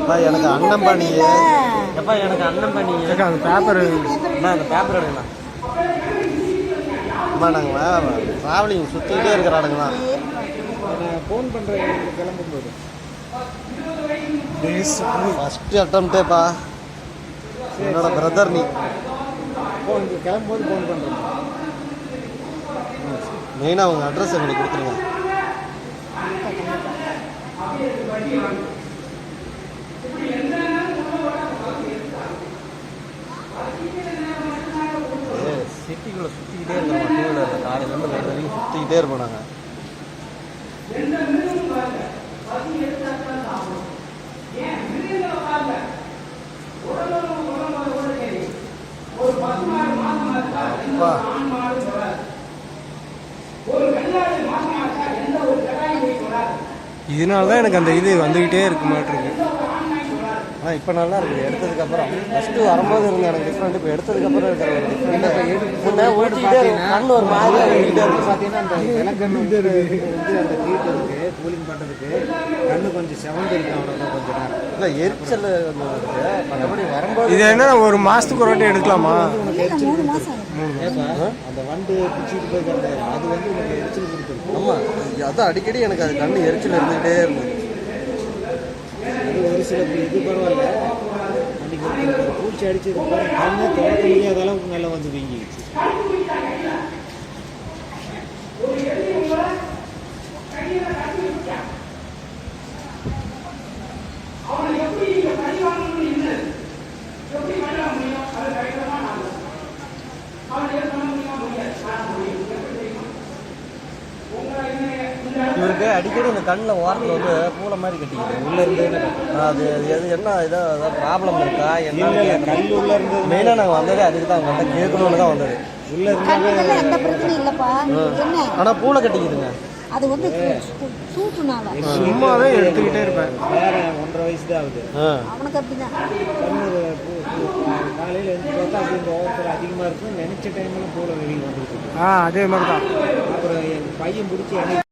அப்பா எனக்கு அண்ணன் பண்ணி எப்பா எனக்கு அண்ணன் பண்ணி ஏக்கா அந்த பேப்பர் அண்ணா அந்த பேப்பர் எடுங்கண்ணா அம்மா நாங்கள் ட்ராவலிங் சுற்றிக்கிட்டே இருக்கிறானுங்கண்ணா ஃபோன் பண்ணுறேன் கிளம்பும்போது. ஃபஸ்ட்டு அட்டம்ப்டேப்பா என்னோட பிரதர் நீ. கிளம்பும்போது ஃபோன் பண்ணுறேன் மெயினாக உங்கள் அட்ரஸ் எங்களுக்கு கொடுத்துருங்க. சிட்டிக்குள்ளே சுற்றிக்கிட்டே இருக்கிறோம் டூ வீலரில் காலையிலேருந்து நைட் வரைக்கும் சுற்றிக்கிட்டே இருப்போம் நாங்கள் அப்பா இதனால தான் எனக்கு அந்த இது வந்துக்கிட்டே இருக்க மாட்டிருக்கு ஆனால் இப்போ நல்லா இருக்குது. எடுத்ததுக்கப்புறம் ஃபஸ்ட்டு வரும்போது இருந்த எனக்கு டிஃப்ரெண்ட் இப்போ எடுத்ததுக்கப்புறம் இருக்கிற ஒரு டிஃப்ரெண்ட் ஓடிக்கிட்டே இருக்கும் கண்ணு ஒரு மாதிரியாக ஓடிக்கிட்டே இருக்கும் பார்த்தீங்கன்னா அந்த விளக்கண்ணு வந்து வந்து அந்த ஹீட் கூலிங் பண்ணுறதுக்கு கண்ணு கொஞ்சம் செவந்து இருக்கு அவ்வளோதான் கொஞ்சம் நேரம். இல்லை எரிச்சல் மற்றபடி வரும்போது இது என்ன ஒரு மாதத்துக்கு ஒரு வாட்டி எடுக்கலாமா? மூணு மாசம் ஆகுது. ஏப்பா அந்த வண்டு பிடிச்சிட்டு போய் அது வந்து உங்களுக்கு எரிச்சல் கொடுத்துருக்கு ஆமாம் அதான் அடிக்கடி எனக்கு அது கண்ணு எரிச்சல் இருந்துகிட்டே இருந்தது. அது இது பரவாயில்ல. அன்னைக்கு பூச்சி அடிச்சதுக்கு அப்புறம் கண்ணு திறக்க முடியாத அளவுக்கு மேலே வந்து வீங்கிடுச்சு. இவருக்கு அடிக்கடி இந்த கண்ணில் ஓரத்தில் வந்து பூலை மாதிரி கட்டிக்குது. உள்ள இருந்து அது அது எது என்ன ஏதோ ஏதோ ப்ராப்ளம் இருக்கா? என்ன கல் உள்ள இருந்து மெயினாக நாங்கள் வந்ததே அதுக்கு தான் உங்கள்கிட்ட கேட்கணுன்னு தான் வந்தது. உள்ள இருந்து ஆனால் பூலை கட்டிக்குதுங்க. அது வந்து சூட்டுனால சும்மா தான் எடுத்துக்கிட்டே இருப்பேன். வேற ஒன்றரை வயசு தான் ஆகுது அவனுக்கு அப்படிதான். காலையில எழுந்து பார்த்தா அப்படி இந்த ஓவரத்தில் அதிகமாக இருக்கும். நினைச்ச டைம்ல போல வெளியே வந்துருக்கு ஆ அதே மாதிரி தான் அப்புறம் என் பையன் பிடிச்சி